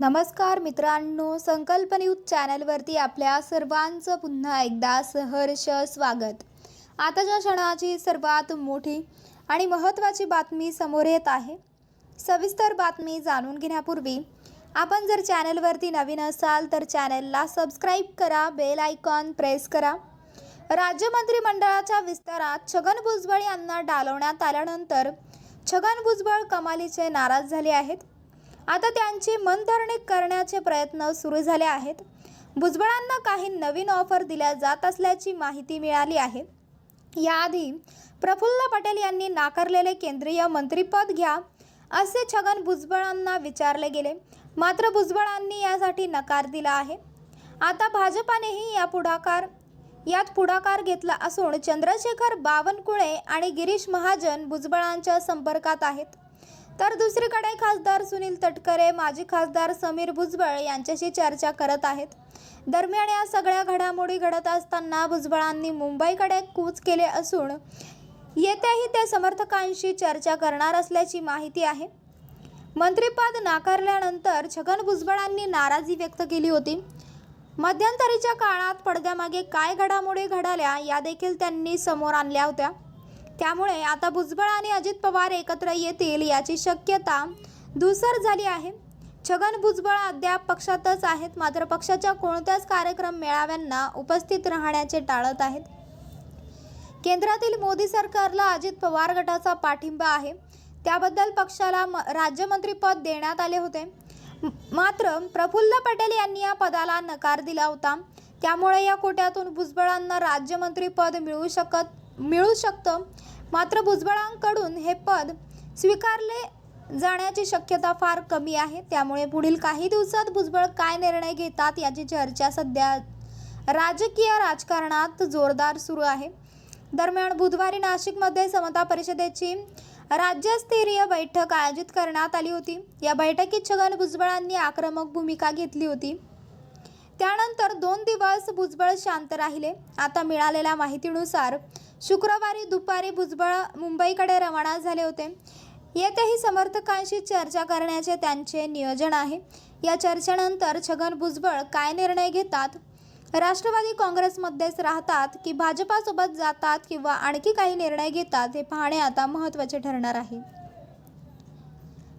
नमस्कार मित्रांनो संकल्प न्यूज चॅनलवरती आपल्या सर्वांचं पुन्हा एकदा सहर्ष स्वागत. आताच्या क्षणाची सर्वात मोठी आणि महत्त्वाची बातमी समोर येत आहे. सविस्तर बातमी जाणून घेण्यापूर्वी आपण जर चॅनलवरती नवीन असाल तर चॅनलला सबस्क्राईब करा बेल आयकॉन प्रेस करा. राज्य मंत्रिमंडळाच्या विस्तारात छगन भुजबळ यांना डालवण्यात आल्यानंतर छगन भुजबळ कमालीचे नाराज झाले आहेत. आता त्यांची मनधरणी करण्याचे प्रयत्न सुरू झाले आहेत. भुजबळांना काही नवीन ऑफर दिल्या जात असल्याची माहिती मिळाली आहे. याआधी प्रफुल्ल पटेल यांनी नाकारलेले केंद्रीय मंत्रिपद घ्या असे छगन भुजबळांना विचारले गेले. मात्र भुजबळांनी यासाठी नकार दिला आहे. आता भाजपानेही या पुढाकार यात पुढाकार घेतला असून चंद्रशेखर बावनकुळे आणि गिरीश महाजन भुजबळांच्या संपर्कात आहेत. तर दुसरीकडे खासदार सुनील तटकरे माजी खासदार समीर भुजबळ यांच्याशी चर्चा करत आहेत. दरम्यान या सगळ्या घडामोडी घडत असताना भुजबळांनी मुंबईकडे कूच केले असून येत्याही ते समर्थकांशी चर्चा करणार असल्याची माहिती आहे. मंत्रिपद नाकारल्यानंतर छगन भुजबळांनी नाराजी व्यक्त केली होती. मध्यंतरीच्या काळात पडद्यामागे काय घडामोडी घडाल्या या देखील त्यांनी समोर आणल्या होत्या. त्यामुळे आता भुजबळ आणि अजित पवार एकत्र येतील याची शक्यता धुसर झाली आहे. छगन भुजबळ अद्याप पक्षातच आहेत मात्र पक्षाच्या कोणत्याच कार्यक्रम मेळाव्यांना उपस्थित राहण्याचे टाळत आहेत. केंद्रातील मोदी सरकारला अजित पवार गटाचा पाठिंबा आहे. त्याबद्दल पक्षाला म राज्यमंत्रीपद देण्यात आले होते. मात्र प्रफुल्ल पटेल यांनी या पदाला नकार दिला होता. त्यामुळे या कोट्यातून भुजबळांना राज्यमंत्रीपद मिळू शकत मिळू शकतं. मात्र भुजबळांकडून हे पद स्वीकारले जाण्याची शक्यता फार कमी आहे. त्यामुळे पुढील काही दिवसात भुजबळ काय निर्णय घेतात याची चर्चा सध्या राजकीय राजकारणात जोरदार सुरू आहे. दरम्यान बुधवारी नाशिकमध्ये समता परिषदेची राज्यस्तरीय बैठक आयोजित करण्यात आली होती. या बैठकीत छगन भुजबळांनी आक्रमक भूमिका घेतली होती. त्यानंतर दोन दिवस भुजबळ शांत राहिले. आता मिळालेल्या माहितीनुसार शुक्रवारी दुपारी भुजबळ मुंबईकडे रवाना झाले होते. येथेही समर्थकांशी चर्चा करण्याचे त्यांचे नियोजन आहे. या चर्चेनंतर छगन भुजबळ काय निर्णय घेतात? राष्ट्रवादी काँग्रेसमध्येच राहतात की भाजपासोबत जातात किंवा आणखी काही निर्णय घेतात हे पाहणे आता महत्त्वाचे ठरणार आहे.